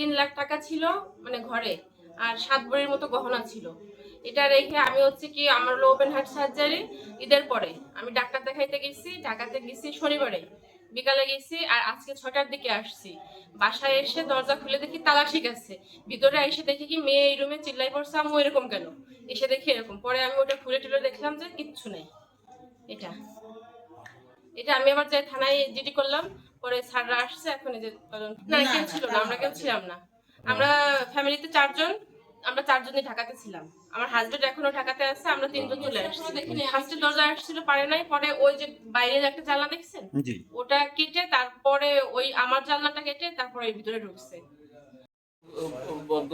তিন লাখ টাকা ছিল মানে ঘরে, আর সাত ভরির মতো গহনা ছিল। এটা রেখে আমি হচ্ছে কি আমার হলো ওপেন হার্ট সার্জারি ঈদের পরে আমি ডাক্তার দেখাইতে গেছি, ঢাকাতে গেছি শনিবারে, বিকালে গেছি, আর আজকে ছটার দিকে আসছি। বাসায় এসে দরজা খুলে দেখি তালা ঠিক আছে। ভিতরে এসে দেখি কি মেয়ে এই রুমে চিল্লাই পড়ছে, আম্মু এরকম কেন? এসে দেখি এরকম। পরে আমি ওটা খুলে টুলে দেখলাম যে কিচ্ছু নেই। এটা। এটা আমি আবার যাই থানায় জিডি করলাম পরে স্যাররা আসছে এখন এই যে না কেউ ছিল না আমরা কেউ ছিলাম না। আমরা ফ্যামিলিতে চারজন আমরা চারজনই ঢাকাতে ছিলাম। আমার হাজবেন্ড এখনও ঢাকাতে আছে আমরা তিনজন চলে আসছি। দেখিনি। ফার্স্টে দরজা আসছিল পারে নাই পরে ওই যে বাইরের একটা জানলা দেখছেন? ওটা কেটে তারপরে ওই আমার জানলাটা কেটে তারপরে ওই ভিতরে ঢুকছে। বদ্ধ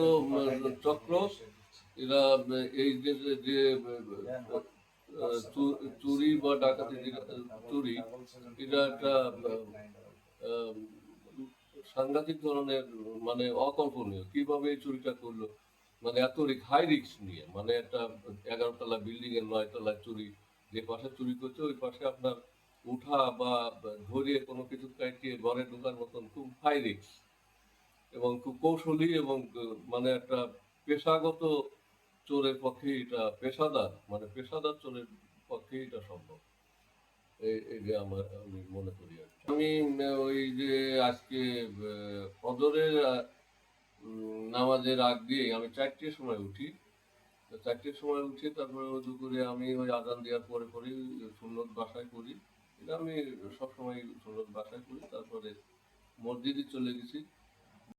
চক্র এরা এই যে যে চুরি বা ডাকাতি চুরি এটা একটা সাংঘাতিক ধরনের মানে অকল্পনীয়। কীভাবে এই চুরিটা করল? মানে এত হাই রিক্স নিয়ে। মানে একটা এগারোতলা বিল্ডিং এর নয় তলা চুরি, যে পাশে চুরি করছে, ওই পাশে আপনার উঠা বা ধরিয়ে কোনো কিছু কাটিয়ে ঘরে ঢোকার মতন খুব হাই রিক্স এবং খুব কৌশলী এবং মানে একটা পেশাগত চোরের পক্ষে এটা পেশাদার মানে পেশাদার চোরের পক্ষে এটা সম্ভব। এই যে আমার, আমি মনে করি। আমি ওই যে আজকে ফদরের নামাজের আগ দিয়ে আমি চারটের সময় উঠি। চারটের সময় উঠে তারপরে উজু করে আমি ওই আদান দেওয়ার পরে পরে সুন্নত বাসায় করি। এটা আমি সবসময় সুন্নত বাসায় করি। তারপরে মসজিদে চলে গেছি।